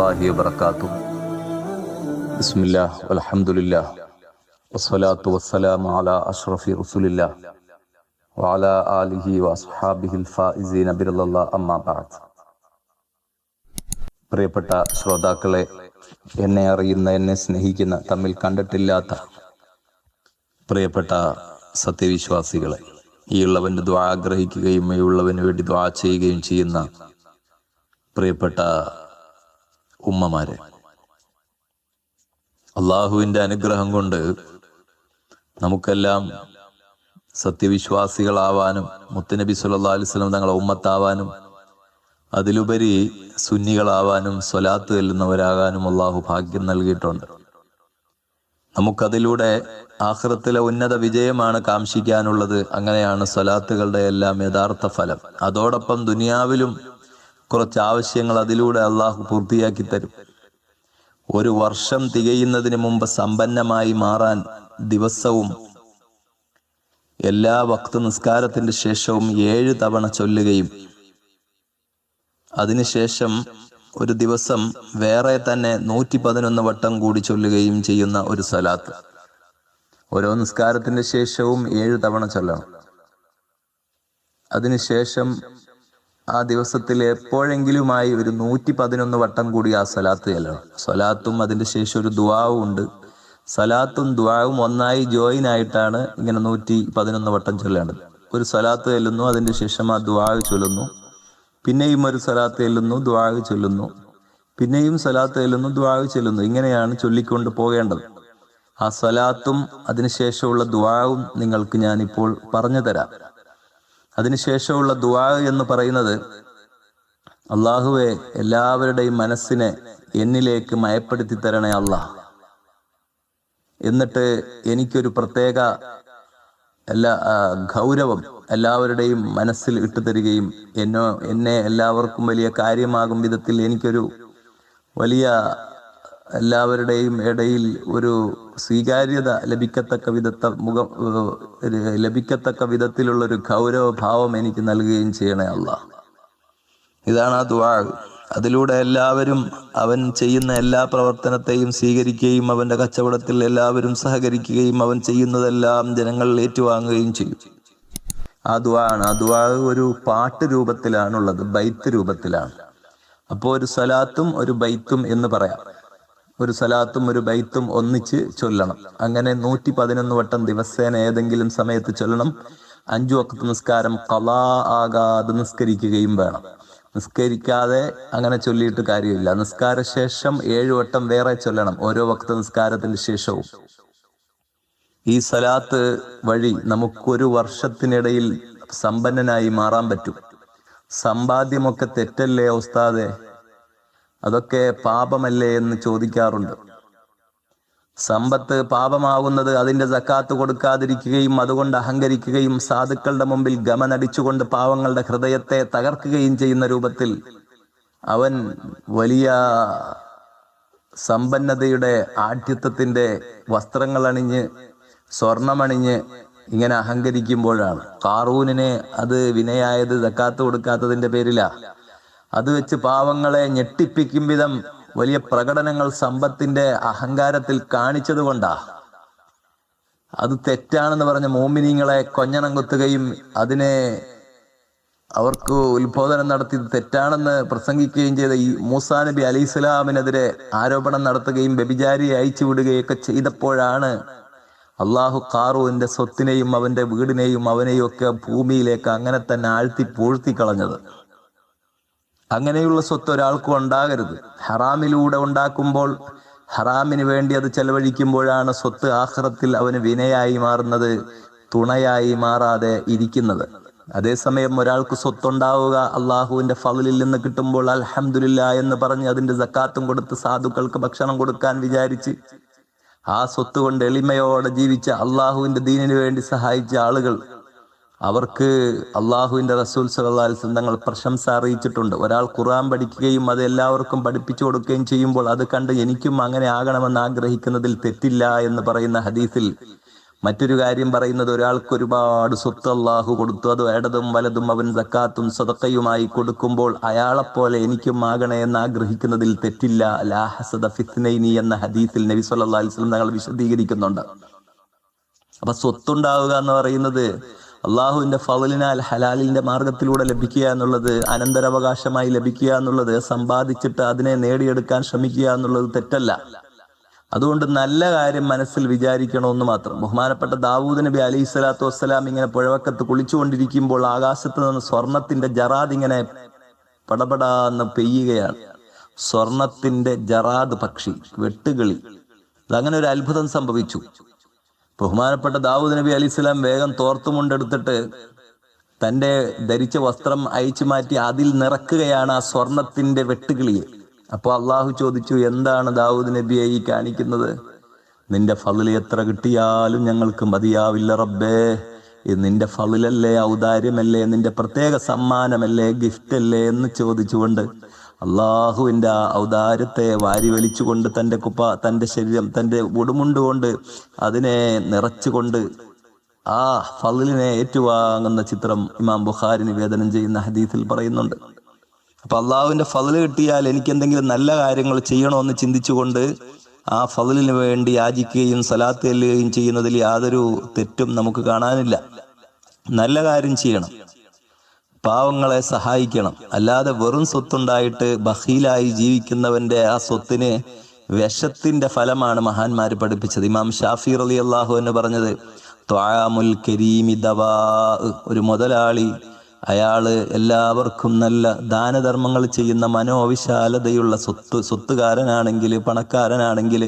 الله وبركاته بسم الله والحمد لله والصلاة والسلام على أشرف رسول الله وعلى آله وأصحابه الفائزين برضا الله أما بعد പ്രിയപ്പെട്ട ശ്രോതാക്കളെ എന്നെ അറിയുന്ന എന്നെ സ്നേഹിക്കുന്ന തമ്മിൽ കണ്ടിട്ടില്ലാത്ത പ്രിയപ്പെട്ട സത്യവിശ്വാസികളെ ഈ ഉള്ളവന്റെ ദ്വാ ആഗ്രഹിക്കുകയും ഈ ഉള്ളവന് വേണ്ടി ദ്വാ ചെയ്യുകയും ചെയ്യുന്ന പ്രിയപ്പെട്ട ഉമ്മമാരെ. അള്ളാഹുവിന്റെ അനുഗ്രഹം കൊണ്ട് നമുക്കെല്ലാം സത്യവിശ്വാസികളാവാനും മുത്തനബി സുല്ലാ അലിസ്ലം തങ്ങളെ ഉമ്മത്താവാനും അതിലുപരി സുന്നികളാവാനും സ്വലാത്ത് ചെല്ലുന്നവരാകാനും അള്ളാഹു ഭാഗ്യം നൽകിയിട്ടുണ്ട്. നമുക്കതിലൂടെ ആഹ്റത്തിലെ ഉന്നത വിജയമാണ് കാംക്ഷിക്കാനുള്ളത്. അങ്ങനെയാണ് സ്വലാത്തുകളുടെ എല്ലാം യഥാർത്ഥ ഫലം. അതോടൊപ്പം ദുനിയാവിലും കുറച്ച് ആവശ്യങ്ങൾ അതിലൂടെ അള്ളാഹു പൂർത്തിയാക്കി തരും. ഒരു വർഷം തികയുന്നതിന് മുമ്പ് സമ്പന്നമായി മാറാൻ ദിവസവും എല്ലാ വക്ത നിസ്കാരത്തിന്റെ ശേഷവും ഏഴ് തവണ ചൊല്ലുകയും അതിനുശേഷം ഒരു ദിവസം വേറെ തന്നെ നൂറ്റി പതിനൊന്ന് വട്ടം കൂടി ചൊല്ലുകയും ചെയ്യുന്ന ഒരു സ്വലാത്ത് ഓരോ നിസ്കാരത്തിന്റെ ശേഷവും ഏഴ് തവണ ചൊല്ലണം. അതിനുശേഷം ആ ദിവസത്തിൽ എപ്പോഴെങ്കിലുമായി ഒരു നൂറ്റി പതിനൊന്ന് വട്ടം കൂടി ആ സലാത്ത് ചെല്ലണം. സലാത്തും അതിന്റെ ശേഷം ഒരു ദുവാവും ഉണ്ട്. സലാത്തും ദുവാവും ഒന്നായി ജോയിൻ ആയിട്ടാണ് ഇങ്ങനെ നൂറ്റി പതിനൊന്ന് വട്ടം ചൊല്ലേണ്ടത്. ഒരു സലാത്ത് ചെല്ലുന്നു അതിന്റെ ശേഷം ആ ദുവാവ് ചൊല്ലുന്നു. പിന്നെയും ഒരു സലാത്ത് ചെല്ലുന്നു ദുവാവ് ചൊല്ലുന്നു. പിന്നെയും സലാത്ത് ചെല്ലുന്നു ദുവാവ് ചൊല്ലുന്നു. ഇങ്ങനെയാണ് ചൊല്ലിക്കൊണ്ട് പോകേണ്ടത്. ആ സലാത്തും അതിനുശേഷമുള്ള ദുവാവും നിങ്ങൾക്ക് ഞാനിപ്പോൾ പറഞ്ഞു തരാം. അതിനുശേഷമുള്ള ദുവാ എന്ന് പറയുന്നത് അള്ളാഹുവെ എല്ലാവരുടെയും മനസ്സിനെ എന്നിലേക്ക് മയപ്പെടുത്തി തരണേ അള്ളാഹ് എന്നിട്ട് എനിക്കൊരു പ്രത്യേക എല്ലാ ഗൗരവം എല്ലാവരുടെയും മനസ്സിൽ ഇട്ടു തരികയും എന്നോ എന്നെ എല്ലാവർക്കും വലിയ കാര്യമാകും വിധത്തിൽ എനിക്കൊരു വലിയ എല്ലാവരുടെയും ഇടയിൽ ഒരു സ്വീകാര്യത ലഭിക്കത്തക്ക വിധത്ത മുഖം ലഭിക്കത്തക്ക വിധത്തിലുള്ള ഒരു ഗൗരവ ഭാവം എനിക്ക് നൽകുകയും ചെയ്യണേ അല്ല ഇതാണ് ആ ദ്വാ അതിലൂടെ എല്ലാവരും അവൻ ചെയ്യുന്ന എല്ലാ പ്രവർത്തനത്തെയും സ്വീകരിക്കുകയും അവന്റെ കച്ചവടത്തിൽ എല്ലാവരും സഹകരിക്കുകയും അവൻ ചെയ്യുന്നതെല്ലാം ജനങ്ങൾ ഏറ്റുവാങ്ങുകയും ചെയ്യും. ആ ദ്വാ ആണ്. ആ ദ്വാ ഒരു പാട്ട് രൂപത്തിലാണുള്ളത് ബൈത്ത് രൂപത്തിലാണ്. അപ്പോൾ ഒരു സലാത്തും ഒരു ബൈത്തും എന്ന് പറയാം. ഒരു സലാത്തും ഒരു ബൈത്തും ഒന്നിച്ച് ചൊല്ലണം. അങ്ങനെ നൂറ്റി പതിനൊന്ന് വട്ടം ദിവസേന ഏതെങ്കിലും സമയത്ത് ചൊല്ലണം. അഞ്ചു വക്കത്ത് നിസ്കാരം കലാ ആകാതെ നിസ്കരിക്കുകയും വേണം. നിസ്കരിക്കാതെ അങ്ങനെ ചൊല്ലിയിട്ട് കാര്യമില്ല. നിസ്കാര ശേഷം ഏഴു വട്ടം വേറെ ചൊല്ലണം. ഓരോ വക്ത നിസ്കാരത്തിന് ശേഷവും. ഈ സലാത്ത് വഴി നമുക്കൊരു വർഷത്തിനിടയിൽ സമ്പന്നനായി മാറാൻ പറ്റും. സമ്പാദ്യമൊക്കെ തെറ്റല്ലേ ഉസ്താദെ? അതൊക്കെ പാപമല്ലേ എന്ന് ചോദിക്കാറുണ്ട്. സമ്പത്ത് പാപമാകുന്നത് അതിന്റെ സക്കാത്ത് കൊടുക്കാതിരിക്കുകയും അതുകൊണ്ട് അഹങ്കരിക്കുകയും സാധുക്കളുടെ മുമ്പിൽ ഗമനടിച്ചുകൊണ്ട് പാവങ്ങളുടെ ഹൃദയത്തെ തകർക്കുകയും ചെയ്യുന്ന രൂപത്തിൽ അവൻ വലിയ സമ്പന്നതയുടെ ആഠ്യത്വത്തിന്റെ വസ്ത്രങ്ങൾ അണിഞ്ഞ് സ്വർണമണിഞ്ഞ് ഇങ്ങനെ അഹങ്കരിക്കുമ്പോഴാണ്. കാറൂനിനെ അത് വിനയായത് സക്കാത്ത് കൊടുക്കാത്തതിന്റെ പേരിലാ. അത് വെച്ച് പാവങ്ങളെ ഞെട്ടിപ്പിക്കും വിധം വലിയ പ്രകടനങ്ങൾ സമ്പത്തിന്റെ അഹങ്കാരത്തിൽ കാണിച്ചത് കൊണ്ടാ. അത് തെറ്റാണെന്ന് പറഞ്ഞ മോമിനിങ്ങളെ കൊഞ്ഞണം കുത്തുകയും അതിനെ അവർക്ക് ഉത്ബോധനം നടത്തി തെറ്റാണെന്ന് പ്രസംഗിക്കുകയും ചെയ്ത ഈ മൂസാ നബി അലി ഇസ്ലാമിനെതിരെ ആരോപണം നടത്തുകയും വ്യഭിചാരി അയച്ചു വിടുകയൊക്കെ ചെയ്തപ്പോഴാണ് അള്ളാഹു കാറുവിന്റെ സ്വത്തിനെയും അവന്റെ വീടിനെയും അവനെയും ഒക്കെ ഭൂമിയിലേക്ക് അങ്ങനെ തന്നെ ആഴ്ത്തി പൂഴ്ത്തി കളഞ്ഞത്. അങ്ങനെയുള്ള സ്വത്ത് ഒരാൾക്കും ഉണ്ടാകരുത്. ഹറാമിലൂടെ ഉണ്ടാക്കുമ്പോൾ ഹറാമിന് വേണ്ടി അത് ചെലവഴിക്കുമ്പോഴാണ് സ്വത്ത് ആഹ്റത്തിൽ അവന് വിനയായി മാറുന്നത് തുണയായി മാറാതെ ഇരിക്കുന്നത്. അതേസമയം ഒരാൾക്ക് സ്വത്തുണ്ടാവുക അള്ളാഹുവിന്റെ ഫലിൽ നിന്ന് കിട്ടുമ്പോൾ അൽഹമില്ല എന്ന് പറഞ്ഞ് അതിന്റെ സക്കാത്തും കൊടുത്ത് സാധുക്കൾക്ക് ഭക്ഷണം കൊടുക്കാൻ വിചാരിച്ച് ആ സ്വത്ത് കൊണ്ട് എളിമയോടെ ജീവിച്ച അള്ളാഹുവിന്റെ ദീനിനു വേണ്ടി സഹായിച്ച ആളുകൾ അവർക്ക് അള്ളാഹുവിന്റെ റസൂൽ സലഹ്ലിസ്ലം തങ്ങൾ പ്രശംസ അറിയിച്ചിട്ടുണ്ട്. ഒരാൾ ഖുറാൻ പഠിക്കുകയും അത് എല്ലാവർക്കും പഠിപ്പിച്ചു കൊടുക്കുകയും ചെയ്യുമ്പോൾ അത് കണ്ട് എനിക്കും അങ്ങനെ ആകണമെന്ന് ആഗ്രഹിക്കുന്നതിൽ തെറ്റില്ല എന്ന് പറയുന്ന ഹദീസിൽ മറ്റൊരു കാര്യം പറയുന്നത് ഒരാൾക്ക് ഒരുപാട് സ്വത്ത് അള്ളാഹു കൊടുത്തു. അത് ഇടതും വലതും അവൻ സക്കാത്തും സ്വതക്കയുമായി കൊടുക്കുമ്പോൾ അയാളെപ്പോലെ എനിക്കും ആകണേ എന്ന് ആഗ്രഹിക്കുന്നതിൽ തെറ്റില്ല. ലാഹസദ ഫിസ്നൈനി എന്ന ഹദീസിൽ നബി സല്ലാ അലിസ്ലം തങ്ങൾ വിശദീകരിക്കുന്നുണ്ട്. അപ്പൊ സ്വത്തുണ്ടാവുക എന്ന് പറയുന്നത് അള്ളാഹുവിന്റെ ഫവലിനാൽ ഹലാലിന്റെ മാർഗത്തിലൂടെ ലഭിക്കുക എന്നുള്ളത് അനന്തരാവകാശമായി ലഭിക്കുക എന്നുള്ളത് സമ്പാദിച്ചിട്ട് അതിനെ നേടിയെടുക്കാൻ ശ്രമിക്കുക എന്നുള്ളത് തെറ്റല്ല. അതുകൊണ്ട് നല്ല കാര്യം മനസ്സിൽ വിചാരിക്കണമെന്ന് മാത്രം. ബഹുമാനപ്പെട്ട ദാവൂദ് നബി അലൈഹി സ്വലാത്തു വസ്സലാം ഇങ്ങനെ പുഴവക്കത്ത് കുളിച്ചുകൊണ്ടിരിക്കുമ്പോൾ ആകാശത്ത് നിന്ന് സ്വർണത്തിന്റെ ജറാദ് ഇങ്ങനെ പടപടാന്ന് പെയ്യുകയാണ്. സ്വർണത്തിന്റെ ജറാദ് പക്ഷി വെട്ടുകിളി. അതങ്ങനെ ഒരു അത്ഭുതം സംഭവിച്ചു. ബഹുമാനപ്പെട്ട ദാവൂദ് നബി അലി ഇസ്ലാം വേഗം തോർത്തുമുണ്ടെടുത്തിട്ട് തന്റെ ധരിച്ച വസ്ത്രം അയച്ചു മാറ്റി അതിൽ നിറക്കുകയാണ് ആ സ്വർണത്തിന്റെ വെട്ടുകിളിയെ അപ്പോൾ അള്ളാഹു ചോദിച്ചു എന്താണ് ദാവൂദ് നബിയെ ഈ കാണിക്കുന്നത്? നിന്റെ ഫതിൽ എത്ര കിട്ടിയാലും ഞങ്ങൾക്ക് മതിയാവില്ല റബ്ബേ. നിന്റെ ഫതിലല്ലേ ഔദാര്യമല്ലേ? നിന്റെ പ്രത്യേക സമ്മാനമല്ലേ? ഗിഫ്റ്റല്ലേ? എന്ന് ചോദിച്ചുകൊണ്ട് അള്ളാഹുവിന്റെ ആ ഔദാര്യത്തെ വാരി വലിച്ചുകൊണ്ട് തന്റെ കുപ്പ തന്റെ ശരീരം തന്റെ ഉടുമുണ്ടുകൊണ്ട് അതിനെ നിറച്ചുകൊണ്ട് ആ ഫലിനെ ഏറ്റുവാങ്ങുന്ന ചിത്രം ഇമാം ബുഖാരി നിവേദനം ചെയ്യുന്ന ഹദീസിൽ പറയുന്നുണ്ട്. അപ്പൊ അള്ളാഹുവിന്റെ ഫതിൽ കിട്ടിയാൽ എനിക്ക് എന്തെങ്കിലും നല്ല കാര്യങ്ങൾ ചെയ്യണമെന്ന് ചിന്തിച്ചുകൊണ്ട് ആ ഫതിലിന് വേണ്ടി യാചിക്കുകയും സലാത്ത് ചെല്ലുകയും ചെയ്യുന്നതിൽ യാതൊരു തെറ്റും നമുക്ക് കാണാനില്ല. നല്ല കാര്യം ചെയ്യണം. പാവങ്ങളെ സഹായിക്കണം. അല്ലാതെ വെറും സ്വത്തുണ്ടായിട്ട് ബഹീലായി ജീവിക്കുന്നവന്റെ ആ സ്വത്തിന് വിഷത്തിന്റെ ഫലമാണ് മഹാന്മാർ പഠിപ്പിച്ചത്. ഇമാം ഷാഫി അലി അള്ളാഹു എന്ന് പറഞ്ഞത് ത്വാമുൽ കരീമി ദവാ. ഒരു മുതലാളി അയാൾ എല്ലാവർക്കും നല്ല ദാനധർമ്മങ്ങൾ ചെയ്യുന്ന മനോവിശാലതയുള്ള സ്വത്ത് സ്വത്തുകാരനാണെങ്കിൽ പണക്കാരനാണെങ്കിൽ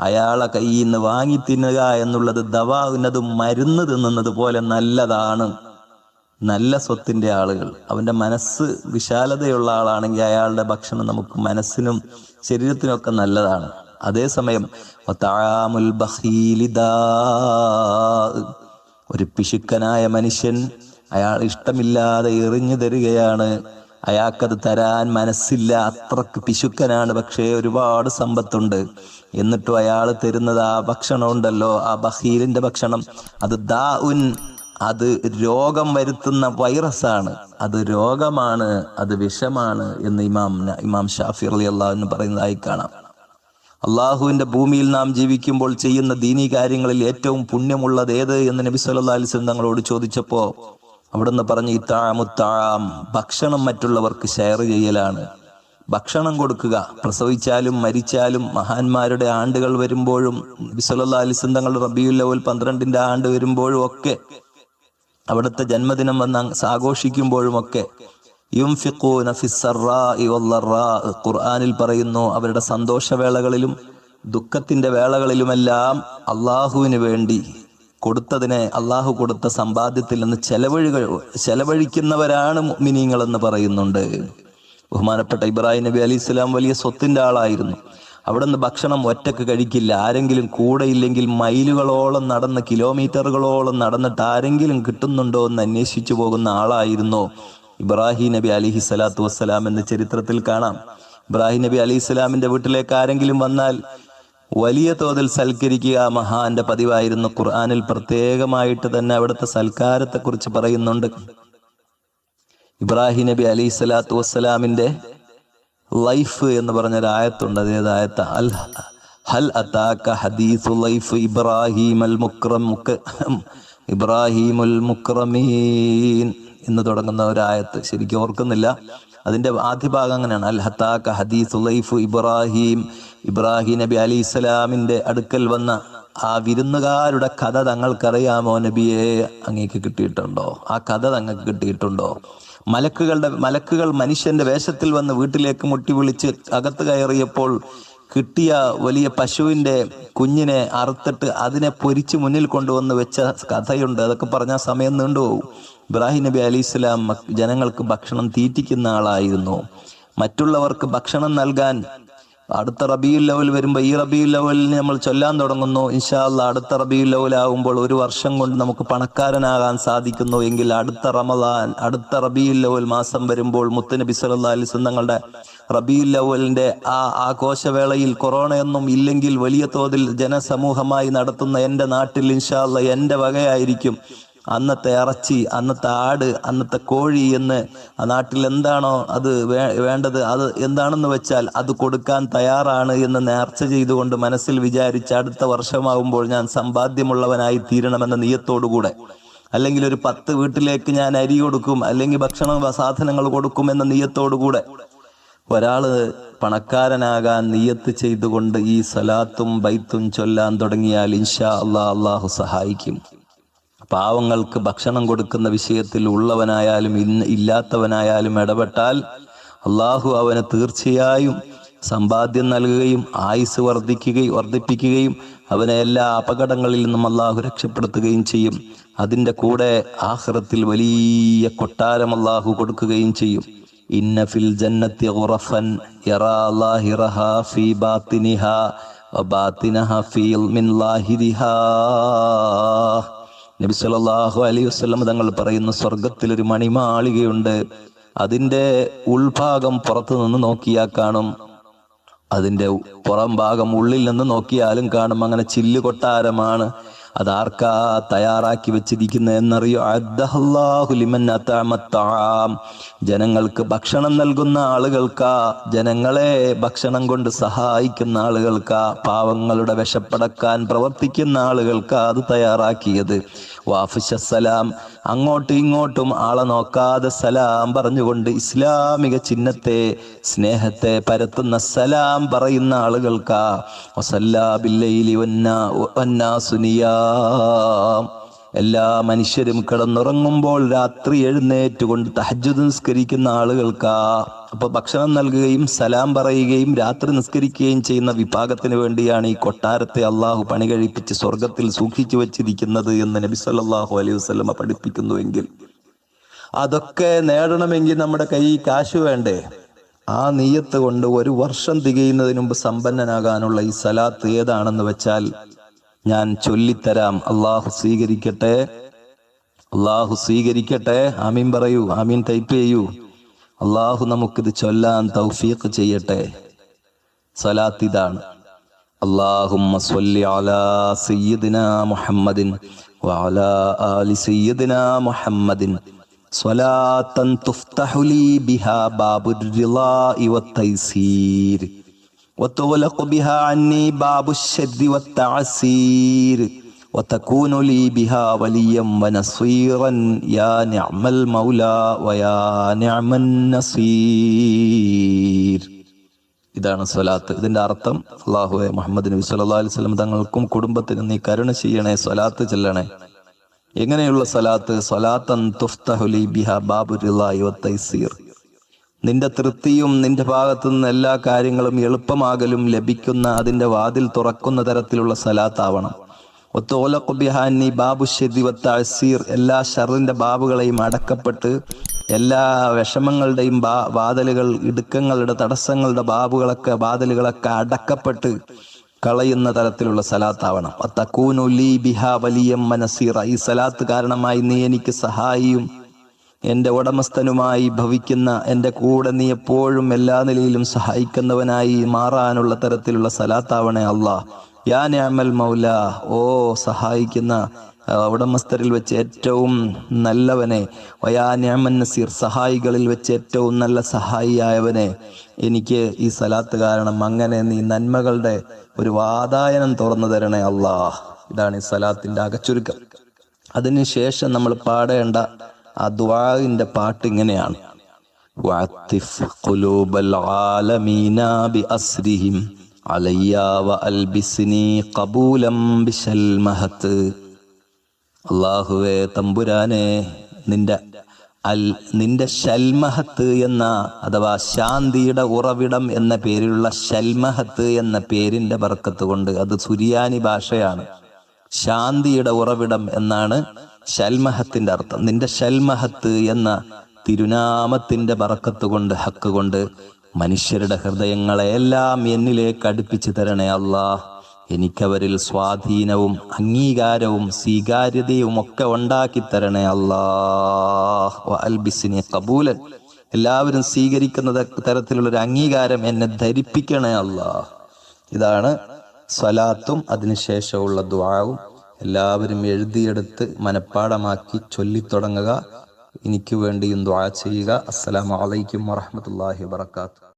അയാളെ കയ്യിൽ നിന്ന് വാങ്ങി തിന്നുക എന്നുള്ളത് ദവാ ദവാകുന്നതും മരുന്ന് തിന്നുന്നത് പോലെ നല്ലതാണ്. നല്ല സ്വത്തിന്റെ ആളുകൾ. അവന്റെ മനസ്സ് വിശാലതയുള്ള ആളാണെങ്കിൽ അയാളുടെ ഭക്ഷണം നമുക്ക് മനസ്സിനും ശരീരത്തിനൊക്കെ നല്ലതാണ്. അതേസമയം ഒരു പിശുക്കനായ മനുഷ്യൻ അയാൾ ഇഷ്ടമില്ലാതെ എറിഞ്ഞു തരികയാണ്. അയാൾക്കത് തരാൻ മനസ്സില്ല. അത്രയ്ക്ക് പിശുക്കനാണ്. പക്ഷേ ഒരുപാട് സമ്പത്തുണ്ട്. എന്നിട്ടും അയാൾ തരുന്നത് ആ ഭക്ഷണം ഉണ്ടല്ലോ ആ ബഹീലിന്റെ ഭക്ഷണം. അത് ദാ ഉൻ അത് രോഗം വരുത്തുന്ന വൈറസ് ആണ് അത് രോഗമാണ് അത് വിഷമാണ് എന്ന് ഇമാം ഇമാം ഷാഫി അലി എന്ന് പറയുന്നതായി കാണാം. അള്ളാഹുവിന്റെ ഭൂമിയിൽ നാം ജീവിക്കുമ്പോൾ ചെയ്യുന്ന ദീനീ കാര്യങ്ങളിൽ ഏറ്റവും പുണ്യമുള്ളത് ഏത് എന്ന് നബി സല്ലാ അലൈഹി വസല്ലം തങ്ങളോട് ചോദിച്ചപ്പോ അവിടുന്ന് പറഞ്ഞു ഇത്താമുത്താം ഭക്ഷണം മറ്റുള്ളവർക്ക് ഷെയർ ചെയ്യലാണ്. ഭക്ഷണം കൊടുക്കുക. പ്രസവിച്ചാലും മരിച്ചാലും മഹാന്മാരുടെ ആണ്ടുകൾ വരുമ്പോഴും നബി സല്ലാ തങ്ങൾ റബിയുൽ അവൽ പന്ത്രണ്ടിന്റെ ആണ്ട് വരുമ്പോഴും ഒക്കെ അവിടുത്തെ ജന്മദിനം വന്ന് ആഘോഷിക്കുമ്പോഴുമൊക്കെ ഖുർആാനിൽ പറയുന്നു അവരുടെ സന്തോഷവേളകളിലും ദുഃഖത്തിന്റെ വേളകളിലുമെല്ലാം അള്ളാഹുവിന് വേണ്ടി കൊടുത്തതിനെ അള്ളാഹു കൊടുത്ത സമ്പാദ്യത്തിൽ നിന്ന് ചെലവഴികൾ ചെലവഴിക്കുന്നവരാണ് മിനിങ്ങൾ എന്ന് പറയുന്നുണ്ട്. ബഹുമാനപ്പെട്ട ഇബ്രാഹിം നബി അലി ഇസ്ലാം വലിയ സ്വത്തിന്റെ ആളായിരുന്നു. അവിടുന്ന് ഭക്ഷണം ഒറ്റയ്ക്ക് കഴിക്കില്ല. ആരെങ്കിലും കൂടെ ഇല്ലെങ്കിൽ മൈലുകളോളം നടന്ന് കിലോമീറ്ററുകളോളം നടന്നിട്ട് ആരെങ്കിലും കിട്ടുന്നുണ്ടോ എന്ന് അന്വേഷിച്ചു പോകുന്ന ആളായിരുന്നു ഇബ്രാഹിം നബി അലിഹി സ്വലാത്തു വസ്സലാം എന്ന ചരിത്രത്തിൽ കാണാം. ഇബ്രാഹിം നബി അലി ഇസ്ലാമിന്റെ വീട്ടിലേക്ക് ആരെങ്കിലും വന്നാൽ വലിയ തോതിൽ സൽക്കരിക്കുക മഹാന്റെ പതിവായിരുന്നു. ഖുർആാനിൽ പ്രത്യേകമായിട്ട് തന്നെ അവിടുത്തെ സൽക്കാരത്തെക്കുറിച്ച് പറയുന്നുണ്ട്. ഇബ്രാഹിം നബി അലി സ്വലാത്തു വസ്സലാമിന്റെ ലൈഫ് എന്ന് പറഞ്ഞൊരു ആയത്തുണ്ട്. ആയത്ത? അൽ ഹൽ അതാക്ക ഹദീസു ലൈഫ് ഇബ്രാഹിം അൽ മുക്രം ഇബ്രാഹിം ഇബ്രാഹിമുൽ മുക്രമീൻ എന്ന് തുടങ്ങുന്ന ഒരു ആയത്ത്. ശരിക്കും ഓർക്കുന്നില്ല? അതിന്റെ ആദ്യ ഭാഗം അങ്ങനെയാണ്. അൽ ഹത്താക്ക ഹദീസ് ലൈഫ് ഇബ്രാഹിം. ഇബ്രാഹിം നബി അലി ഇസ്ലാമിന്റെ അടുക്കൽ വന്ന ആ വിരുന്നുകാരുടെ കഥ തങ്ങൾക്കറിയാമോ നബിയെ? അങ്ങേക്ക് കിട്ടിയിട്ടുണ്ടോ? ആ കഥ തങ്ങൾക്ക് കിട്ടിയിട്ടുണ്ടോ? മലക്കുകളുടെ മലക്കുകൾ മനുഷ്യന്റെ വേഷത്തിൽ വന്ന് വീട്ടിലേക്ക് മുട്ടി വിളിച്ച് അകത്ത് കയറിയപ്പോൾ കിട്ടിയ വലിയ പശുവിന്റെ കുഞ്ഞിനെ അറുത്തിട്ട് അതിനെ പൊരിച്ച് മുന്നിൽ കൊണ്ടുവന്ന് വെച്ച കഥയുണ്ട്. അതൊക്കെ പറഞ്ഞാൽ സമയം നീണ്ടുപോകും ഇബ്രാഹിം നബി അലി ഇസ്ലാം ജനങ്ങൾക്ക് ഭക്ഷണം തീറ്റിക്കുന്ന ആളായിരുന്നു. മറ്റുള്ളവർക്ക് ഭക്ഷണം നൽകാൻ അടുത്ത റബിയുൽ ലവൽ വരുമ്പോൾ ഈ റബിയുൽ ലവലിന് നമ്മൾ ചൊല്ലാൻ തുടങ്ങുന്നു. ഇൻഷാല്ല അടുത്ത റബിയുൽ ലെവലാകുമ്പോൾ ഒരു വർഷം കൊണ്ട് നമുക്ക് പണക്കാരനാകാൻ സാധിക്കുന്നു എങ്കിൽ അടുത്ത റമദാൻ അടുത്ത റബിയുൽ ലവൽ മാസം വരുമ്പോൾ മുത്തനബി അലൈഹി വസല്ലം തങ്ങളുടെ റബിയുൽ ലവലിന്റെ ആ ആഘോഷവേളയിൽ കൊറോണയൊന്നും ഇല്ലെങ്കിൽ വലിയ തോതിൽ ജനസമൂഹമായി നടത്തുന്ന എന്റെ നാട്ടിൽ ഇൻഷാല്ല എന്റെ വകയായിരിക്കും. അന്നത്തെ ഇറച്ചി അന്നത്തെ ആട് അന്നത്തെ കോഴി എന്ന് ആ നാട്ടിൽ എന്താണോ അത് വേണ്ടത് അത് എന്താണെന്ന് വെച്ചാൽ അത് കൊടുക്കാൻ തയ്യാറാണ് എന്ന് നേർച്ച ചെയ്തുകൊണ്ട് മനസ്സിൽ വിചാരിച്ച് അടുത്ത വർഷമാകുമ്പോൾ ഞാൻ സമ്പാദ്യമുള്ളവനായി തീരണമെന്ന നിയത്തോടുകൂടെ. അല്ലെങ്കിൽ ഒരു പത്ത് വീട്ടിലേക്ക് ഞാൻ അരി കൊടുക്കും അല്ലെങ്കിൽ ഭക്ഷണ സാധനങ്ങൾ കൊടുക്കും എന്ന നിയത്തോടുകൂടെ. ഒരാൾ പണക്കാരനാകാൻ നിയത്ത് ചെയ്തുകൊണ്ട് ഈ സലാത്തും ബൈത്തും ചൊല്ലാൻ തുടങ്ങിയാൽ ഇൻഷാ അള്ളാഹ് അള്ളാഹു സഹായിക്കും. പാവങ്ങൾക്ക് ഭക്ഷണം കൊടുക്കുന്ന വിഷയത്തിൽ ഉള്ളവനായാലും ഇന്ന് ഇല്ലാത്തവനായാലും ഇടപെട്ടാൽ അള്ളാഹു അവന് തീർച്ചയായും സമ്പാദ്യം നൽകുകയും ആയുസ് വർദ്ധിക്കുകയും വർദ്ധിപ്പിക്കുകയും അവനെ എല്ലാ അപകടങ്ങളിൽ നിന്നും അള്ളാഹു രക്ഷപ്പെടുത്തുകയും ചെയ്യും. അതിന്റെ കൂടെ ആഹ്റത്തിൽ വലിയ കൊട്ടാരം അള്ളാഹു കൊടുക്കുകയും ചെയ്യും. ഇന്ന ഫിൽ ജന്നത്തി ലാഹിറഹാ ഫീ ബാത്തിനിഹാ നബി സല്ലല്ലാഹു അലൈഹി വസ്ലം തങ്ങൾ പറയുന്ന സ്വർഗത്തിൽ ഒരു മണിമാളികയുണ്ട്. അതിന്റെ ഉൾഭാഗം പുറത്തു നിന്ന് നോക്കിയാൽ കാണും. അതിന്റെ പുറം ഭാഗം ഉള്ളിൽ നിന്ന് നോക്കിയാലും കാണും. അങ്ങനെ ചില്ല് കൊട്ടാരമാണ് അതാർക്കാ തയ്യാറാക്കി വെച്ചിരിക്കുന്നത് എന്നറിയോ? ജനങ്ങൾക്ക് ഭക്ഷണം നൽകുന്ന ആളുകൾക്കാ ജനങ്ങളെ ഭക്ഷണം കൊണ്ട് സഹായിക്കുന്ന ആളുകൾക്കാ പാവങ്ങളുടെ വിശപ്പടക്കാൻ പ്രവർത്തിക്കുന്ന ആളുകൾക്കാ അത് തയ്യാറാക്കിയത്. വാഫിസലാം അങ്ങോട്ടും ഇങ്ങോട്ടും ആളെ നോക്കാതെ സലാം പറഞ്ഞുകൊണ്ട് ഇസ്ലാമിക ചിഹ്നത്തെ സ്നേഹത്തെ പരത്തുന്ന സലാം പറയുന്ന ആളുകൾക്കാ ഒസല്ലാ ബില്ലയിലി വന്നാ വന്നാസു നിയാം. എല്ലാ മനുഷ്യരും കിടന്നുറങ്ങുമ്പോൾ രാത്രി എഴുന്നേറ്റുകൊണ്ട് തഹജ്ജുദ് നിസ്കരിക്കുന്ന ആളുകൾക്കാ. അപ്പൊ ഭക്ഷണം നൽകുകയും സലാം പറയുകയും രാത്രി നിസ്കരിക്കുകയും ചെയ്യുന്ന വിഭാഗത്തിന് വേണ്ടിയാണ് ഈ കൊട്ടാരത്തെ അള്ളാഹു പണി കഴിപ്പിച്ച് സ്വർഗത്തിൽ സൂക്ഷിച്ചു വെച്ചിരിക്കുന്നത് എന്ന് നബി സല്ലാഹു അലൈഹി വസ്ലമ പഠിപ്പിക്കുന്നുവെങ്കിൽ. അതൊക്കെ നേടണമെങ്കിൽ നമ്മുടെ കൈ കാശ് വേണ്ടേ? ആ നീയത്ത് കൊണ്ട് ഒരു വർഷം തികയുന്നതിന് മുമ്പ് സമ്പന്നനാകാനുള്ള ഈ സലാത്ത് ഏതാണെന്ന് വെച്ചാൽ ഞാൻ ചൊല്ലിത്തരാം അള്ളാഹു സ്വീകരിക്കട്ടെ അള്ളാഹു സ്വീകരിക്കട്ടെ ആമീൻ പറയൂ ആമീൻ ടൈപ്പ് ചെയ്യൂ അള്ളാഹു നമുക്കിത് ചൊല്ലാൻ തൗഫീഖ് ചെയ്യട്ടെ സലാത്ത് ഇതാണ് اللهم صل على سيدنا محمد وعلى آل سيدنا محمد صلاة تفتح لي بها باب الرضا والتيسير وتغلق بها عني باب الشد والتعسير وتكون لي بها وليا ونصيرا يا نعم المولى ويا نعم النصير ഇതാണ് സ്വലാത്ത് ഇതിന്റെ അർത്ഥം അള്ളാഹുവെ മുഹമ്മദ് നബി സല്ലല്ലാഹു അലൈഹി വസല്ലം തങ്ങൾക്കും കുടുംബത്തിനും നീ കരുണ ചെയ്യണേ സ്വലാത്ത് ചെല്ലണേ എങ്ങനെയുള്ള സ്വലാത്ത് സ്വലാത്തൻ തുഫ്തഹുലി ബിഹ ബാബുരില്ലാഹി വത്തൈസീർ നിന്റെ തൃപ്തിയും നിന്റെ ഭാഗത്തു നിന്ന് എല്ലാ കാര്യങ്ങളും എളുപ്പമാകലും ലഭിക്കുന്ന അതിന്റെ വാതിൽ തുറക്കുന്ന തരത്തിലുള്ള സലാത്താവണം. ഒത്തോലക്കുബിഹാനി ബിഹാനി ബാബു ഷെദി വത്തഅസീർ എല്ലാ ഷറിന്റെ ബാബുകളെയും അടക്കപ്പെട്ട് എല്ലാ വിഷമങ്ങളുടെയും ബാ വാതിലുകൾ ഇടുക്കങ്ങളുടെ തടസ്സങ്ങളുടെ ബാബുകളൊക്കെ വാതിലുകളൊക്കെ അടക്കപ്പെട്ട് കളയുന്ന തരത്തിലുള്ള സലാത്താവണം. അത്തക്കൂനുലി ബിഹാ വലിയം മനസീറ ഈ സലാത്ത് കാരണമായി നീ എനിക്ക് സഹായിയും എന്റെ ഉടമസ്ഥനുമായി ഭവിക്കുന്ന എന്റെ കൂടെ നീ എപ്പോഴും എല്ലാ നിലയിലും സഹായിക്കുന്നവനായി മാറാനുള്ള തരത്തിലുള്ള സലാത്താവണേ അള്ളാ യാ ഞാമൽ മൗല. ഓ സഹായിക്കുന്ന ഉടമസ്ഥരിൽ വെച്ച് ഏറ്റവും നല്ലവനെ. വയാ ഞാമൻ നസീർ. സഹായികളിൽ വെച്ച് ഏറ്റവും നല്ല സഹായിയായവനെ. എനിക്ക് ഈ സലാത്ത് കാരണം അങ്ങനെ നീ നന്മകളുടെ ഒരു വാതായനം തുറന്നു തരണേ അള്ളാഹ്. ഇതാണ് ഈ സലാത്തിന്റെ അകച്ചുരുക്കം. അതിനുശേഷം നമ്മൾ പാടേണ്ട ആ ദുആഇന്റെ പാട്ട് ഇങ്ങനെയാണ് وعطف قلوب العالمين بأسرهم علي وألبسني قبولا بشلمهت അള്ളാഹുവേ തമ്പുരാനെ നിന്റെ അൽ നിന്റെ ഷൽമഹത്ത് എന്ന അഥവാ ശാന്തിയുടെ ഉറവിടം എന്ന പേരിലുള്ള ഷൽമഹത്ത് എന്ന പേരിന്റെ ബർക്കത്ത് കൊണ്ട് അത് സുരിയാനി ഭാഷയാണ് ശാന്തിയുടെ ഉറവിടം എന്നാണ് ഷൽമഹത്തിന്റെ അർത്ഥം. നിന്റെ ഷൽമഹത്ത് എന്ന തിരുനാമത്തിന്റെ ബറക്കത്ത് കൊണ്ട് ഹക്ക് കൊണ്ട് മനുഷ്യരുടെ ഹൃദയങ്ങളെ എല്ലാം എന്നിലേക്ക് അടുപ്പിച്ചു തരണേ അല്ലാ എനിക്കവരിൽ സ്വാധീനവും അംഗീകാരവും സ്വീകാര്യതയും ഒക്കെ ഉണ്ടാക്കി തരണേ അല്ലാഹ് കബൂലൻ എല്ലാവരും സ്വീകരിക്കുന്ന തരത്തിലുള്ള ഒരു അംഗീകാരം എന്നെ ധരിപ്പിക്കണേ അല്ലാഹ് ഇതാണ് സ്വലാത്തും അതിനുശേഷമുള്ള ദ്വാവും എല്ലാവരും എഴുതിയെടുത്ത് മനഃപ്പാടമാക്കി ചൊല്ലിത്തുടങ്ങുക. എനിക്ക് വേണ്ടിയും ദ്വാ ചെയ്യുക. അസ്സലാമു അലൈക്കും വറഹ്മത്തുള്ളാഹി വബറകാതുഹു.